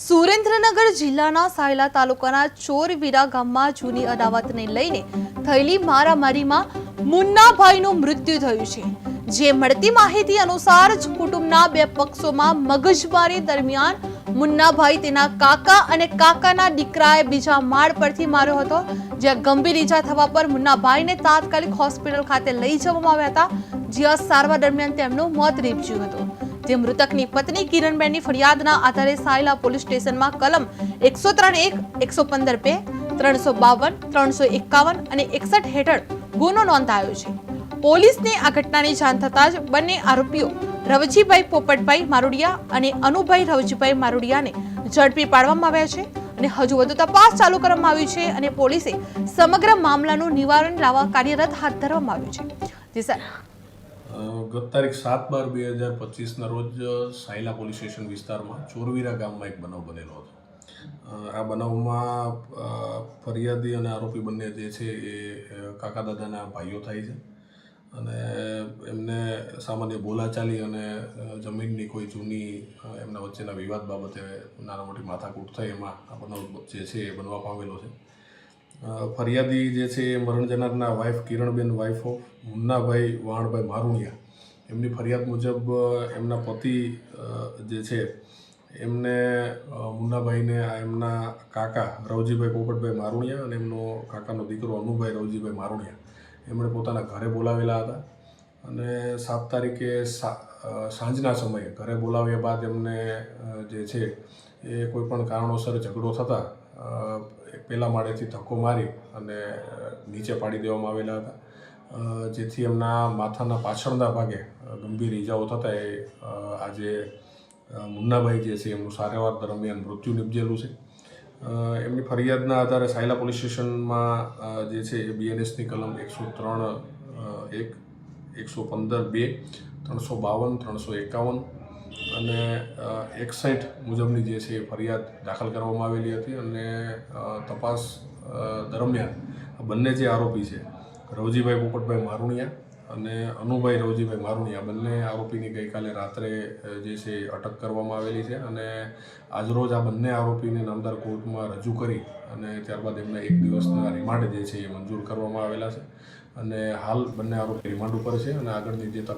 સુરેન્દ્રનગર જિલ્લાના સાયલા તાલુકાના ચોરવીરા ગામમાં જૂની અદાવતને લઈને થયેલી મારામારીમાં મુન્નાભાઈનું મૃત્યુ થયું છે. જે મળતી માહિતી અનુસાર જ કુટુંબના બે પક્ષોમાં મગજમારી દરમિયાન મુન્નાભાઈ તેના કાકા અને કાકાના દીકરાએ બીજા માળ પરથી માર્યો હતો, જ્યાં ગંભીર ઈજા થવા પર મુન્નાભાઈને તાત્કાલિક હોસ્પિટલ ખાતે લઈ જવામાં આવ્યા હતા, જ્યાં સારવાર દરમિયાન તેમનું મોત નીપજ્યું હતું. જે મૃતકની પત્ની કિરણબેનની ફરિયાદના આધારે સાયલા પોલીસ સ્ટેશનમાં કલમ એકસો ત્રણ એક, એકસો પંદર બે, ત્રણસો બાવન, ત્રણસો એકાવન અને એકસઠ હેઠળ ગુનો નોંધાયો છે. પોલીસને આ ઘટનાની જાણ થતાં જ બંને આરોપીઓ રવજીભાઈ પોપટભાઈ મારુડિયા અને અનુભાઈ રવજીભાઈ મારુડિયાને ઝડપી પાડવામાં આવ્યા છે અને હજુ વધુ તપાસ ચાલુ કરવામાં આવી છે અને પોલીસે સમગ્ર મામલાનું નિવારણ લાવવા કાર્યરત હાથ ધરવામાં આવ્યું છે. જી સર. ગત તારીખ સાત બાર બે હજાર પચીસના રોજ સાયલા પોલીસ સ્ટેશન વિસ્તારમાં ચોરવીરા ગામમાં એક બનાવ બનેલો હતો. આ બનાવમાં ફરિયાદી અને આરોપી બંને જે છે એ કાકા દાદાના ભાઈઓ થાય છે. અને એમને સામાન્ય બોલાચાલી અને જમીનની કોઈ જૂની એમના વચ્ચેના વિવાદ બાબતે નાના મોટી માથાકૂટ થઈ. એમાં આ બનાવ જે છે એ બનવા પામેલો છે. ફરિયાદી જે છે એ મરણ જનારના wife Kiranben wife of Munnabhai Vanbhai Maruniya. એમની ફરિયાદ મુજબ એમના પતિ જે છે, એમને મુન્નાભાઈને આ એમના કાકા રવજીભાઈ પોપટભાઈ મારુણિયા અને એમનો કાકાનો દીકરો અનુભાઈ રવજીભાઈ મારુણિયા, એમણે પોતાના ઘરે બોલાવેલા હતા. અને સાત તારીખે સાંજના સમયે ઘરે બોલાવ્યા બાદ એમને જે છે એ કોઈ પણ કારણોસર ઝઘડો થતાં પહેલા માળેથી ધક્કો મારી અને નીચે પાડી દેવામાં આવેલા હતા. જેથી એમના માથાના પાછળના ભાગે ગંભીર ઈજાઓ થતાં એ આજે મુન્નાભાઈ જે છે એમનું સારવાર દરમિયાન મૃત્યુ નિપજેલું છે. એમની ફરિયાદના આધારે સાયલા પોલીસ સ્ટેશનમાં જે છે એ બીએનએસની કલમ એકસો ત્રણ એક, એકસો પંદર બે, ત્રણસો બાવન, ત્રણસો એકાવન અને એકસઠ મુજબની જે છે એ ફરિયાદ દાખલ કરવામાં આવેલી હતી અને તપાસ દરમિયાન બંને જે આરોપી છે, રવજીભાઈ પોપટભાઈ મારુણિયા અને અનુભાઈ રવજીભાઈ મારુણિયા બંને આરોપીની ગઈકાલે રાત્રે જે છે અટક કરવામાં આવેલી છે અને આજરોજ આ બંને આરોપીને નામદાર કોર્ટમાં રજૂ કરી અને ત્યારબાદ એમને એક દિવસના રિમાન્ડ જે છે એ મંજૂર કરવામાં આવેલા છે. અને હાલ બંને આરોપી રિમાન્ડ ઉપર છે અને આગળની જે તપાસ